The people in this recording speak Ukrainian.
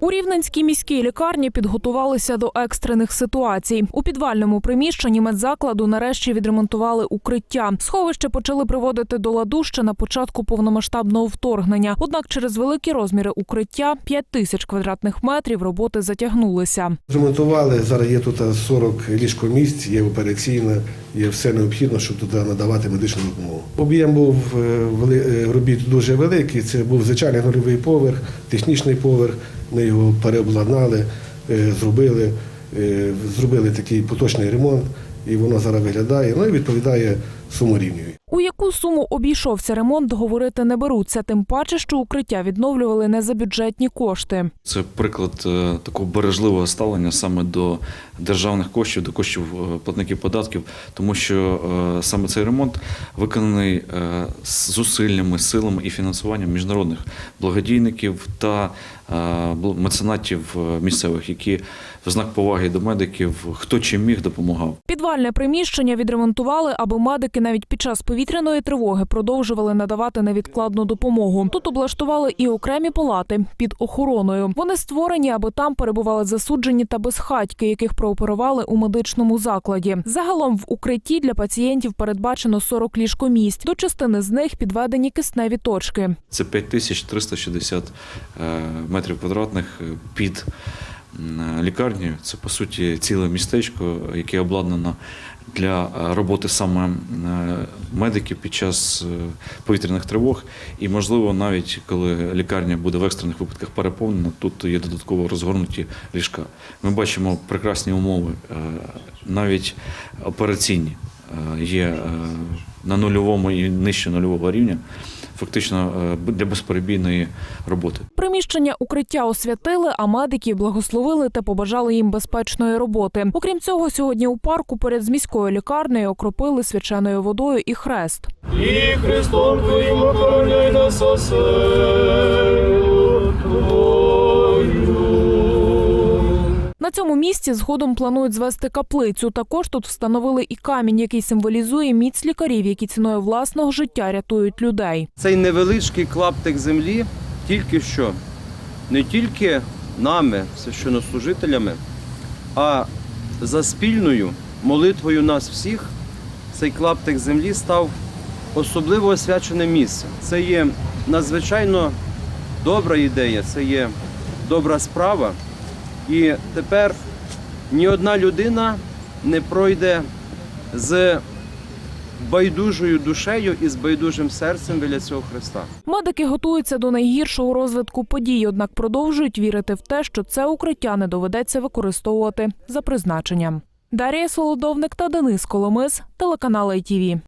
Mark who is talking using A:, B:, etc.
A: У Рівненській міській лікарні підготувалися до екстрених ситуацій. У підвальному приміщенні медзакладу нарешті відремонтували укриття. Сховище почали приводити до ладу ще на початку повномасштабного вторгнення. Однак через великі розміри укриття 5 тисяч квадратних метрів роботи затягнулися.
B: Зремонтували, зараз є тут 40 ліжкомісць, є операційна, є все необхідне, щоб туди надавати медичну допомогу. Об'єм був е, е, робіт дуже великий. Це був звичайний нульовий поверх, технічний поверх. Ми його переобладнали, е, зробили, е, зробили такий поточний ремонт, і воно зараз виглядає, ну і відповідає суморівню.
A: У яку суму обійшовся ремонт, говорити не беруться, тим паче, що укриття відновлювали не за бюджетні кошти.
C: Це приклад е, такого бережливого ставлення саме до державних коштів, до коштів е, платників податків, тому що е, саме цей ремонт виконаний з зусиллями, силами і фінансуванням міжнародних благодійників та меценатів місцевих, які в знак поваги до медиків, хто чим міг допомагав.
A: Підвальне приміщення відремонтували, аби медики навіть під час повітряної тривоги продовжували надавати невідкладну допомогу. Тут облаштували і окремі палати під охороною. Вони створені, аби там перебували засуджені та безхатьки, яких прооперували у медичному закладі. Загалом в укритті для пацієнтів передбачено 40 ліжкомісць. До частини з них підведені кисневі точки.
C: Це 5360 е, метрів квадратних е, під м, лікарнею. Це по суті ціле містечко, яке обладнано для е, роботи саме е, медиків під час е, повітряних тривог. І, можливо, навіть коли лікарня буде в екстрених випадках переповнена, тут є додатково розгорнуті ліжка. Ми бачимо прекрасні умови, е, навіть операційні е, є е, на нульовому і нижче нульового рівня. Фактично е, для безперебійної роботи.
A: Приміщення укриття освятили, а медиків благословили та побажали їм безпечної роботи. Окрім цього, сьогодні у парку поряд з міською лікарнею окропили свяченою водою і хрест.
D: І Христом Твоїм охороняй нас Твою.
A: На цьому місці згодом планують звести каплицю. Також тут встановили і камінь, який символізує міць лікарів, які ціною власного життя рятують людей.
E: Цей невеличкий клаптик землі тільки що не тільки нами, священнослужителями, а за спільною молитвою нас всіх цей клаптик землі став особливо освяченим місцем. Це є надзвичайно добра ідея, це є добра справа. І тепер ні одна людина не пройде з байдужою душею і з байдужим серцем біля цього Христа.
A: Медики готуються до найгіршого розвитку подій, однак продовжують вірити в те, що це укриття не доведеться використовувати за призначенням. Дар'я Солодовник та Денис Коломис, телеканал ITV.